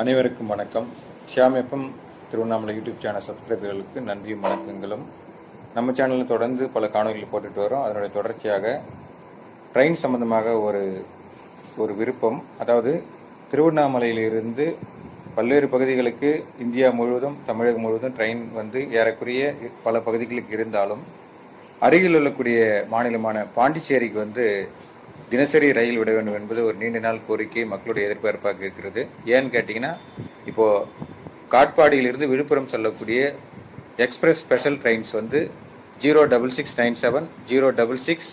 அனைவருக்கும் வணக்கம். Shyam Tiruvannamalai YouTube channel சப்ஸ்கிரைபர்களுக்கு நன்றியும் வணக்கங்களும். நம்ம சேனலில் தொடர்ந்து பல காணொலிகள் போட்டுட்டு வரோம். அதனுடைய தொடர்ச்சியாக ட்ரெயின் சம்பந்தமாக ஒரு ஒரு விருப்பம். அதாவது திருவண்ணாமலையிலிருந்து பல்வேறு பகுதிகளுக்கு இந்தியா முழுவதும் தமிழகம் முழுவதும் ட்ரெயின் வந்து ஏறக்குறைய பல பகுதிகளுக்கு இருந்தாலும் அருகில் உள்ளக்கூடிய மாநிலமான பாண்டிச்சேரிக்கு வந்து தினசரி ரயில் விட வேண்டும் என்பது ஒரு நீண்ட நாள் கோரிக்கை மக்களுடைய எதிர்பார்ப்பாக இருக்கிறது. ஏன்னு கேட்டிங்கன்னா இப்போது காட்பாடியிலிருந்து விழுப்புரம் செல்லக்கூடிய எக்ஸ்பிரஸ் ஸ்பெஷல் ட்ரெயின்ஸ் வந்து zero double six nine seven zero double six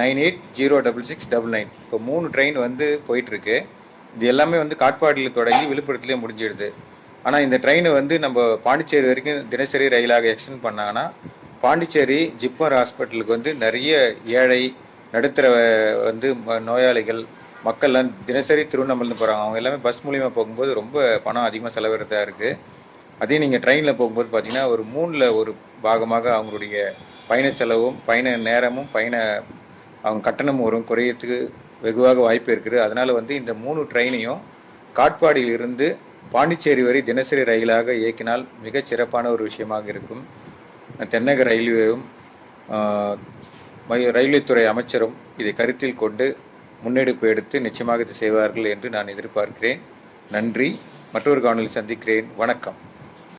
nine eight zero double six double nine. இப்போ மூணு ட்ரெயின் வந்து போயிட்டுருக்கு. இது எல்லாமே வந்து காட்பாடியில் தொடங்கி விழுப்புரத்துலேயே முடிஞ்சிடுது. ஆனால் இந்த ட்ரெயினை வந்து நம்ம பாண்டிச்சேரி வரைக்கும் தினசரி ரயிலாக எக்ஸ்டெண்ட் பண்ணாங்கன்னா பாண்டிச்சேரி ஜிப்மர் ஹாஸ்பிட்டலுக்கு வந்து நிறைய ஏழை நடுத்தர வந்து நோயாளிகள் மக்கள்லாம் தினசரி திருவண்ணாமலை போகிறாங்க அவங்க எல்லாமே பஸ் மூலியமாக போகும்போது ரொம்ப பணம் அதிகமாக செலவிடுறதா இருக்குது அதே நீங்கள் ட்ரெயினில் போகும்போது பார்த்தீங்கன்னா ஒரு மூணில் ஒரு பாகமாக அவங்களுடைய பயண செலவும் பயண நேரமும் பயண அவங்க கட்டணமும் வரும். குறையத்துக்கு வெகுவாக வாய்ப்பு இருக்குது. அதனால் வந்து இந்த மூணு ட்ரெயினையும் காட்பாடியிலிருந்து பாண்டிச்சேரி வரை தினசரி ரயிலாக இயக்கினால் மிகச் சிறப்பான ஒரு விஷயமாக இருக்கும். தென்னக ரயில்வேவும் மய ரயில்வேத்துறை அமைச்சரும் இதை கருத்தில் கொண்டு முன்னெடுப்பு எடுத்து நிச்சயமாக இது செய்வார்கள் என்று நான் எதிர்பார்க்கிறேன். நன்றி. மற்றொரு காணொலி சந்திக்கிறேன். வணக்கம்.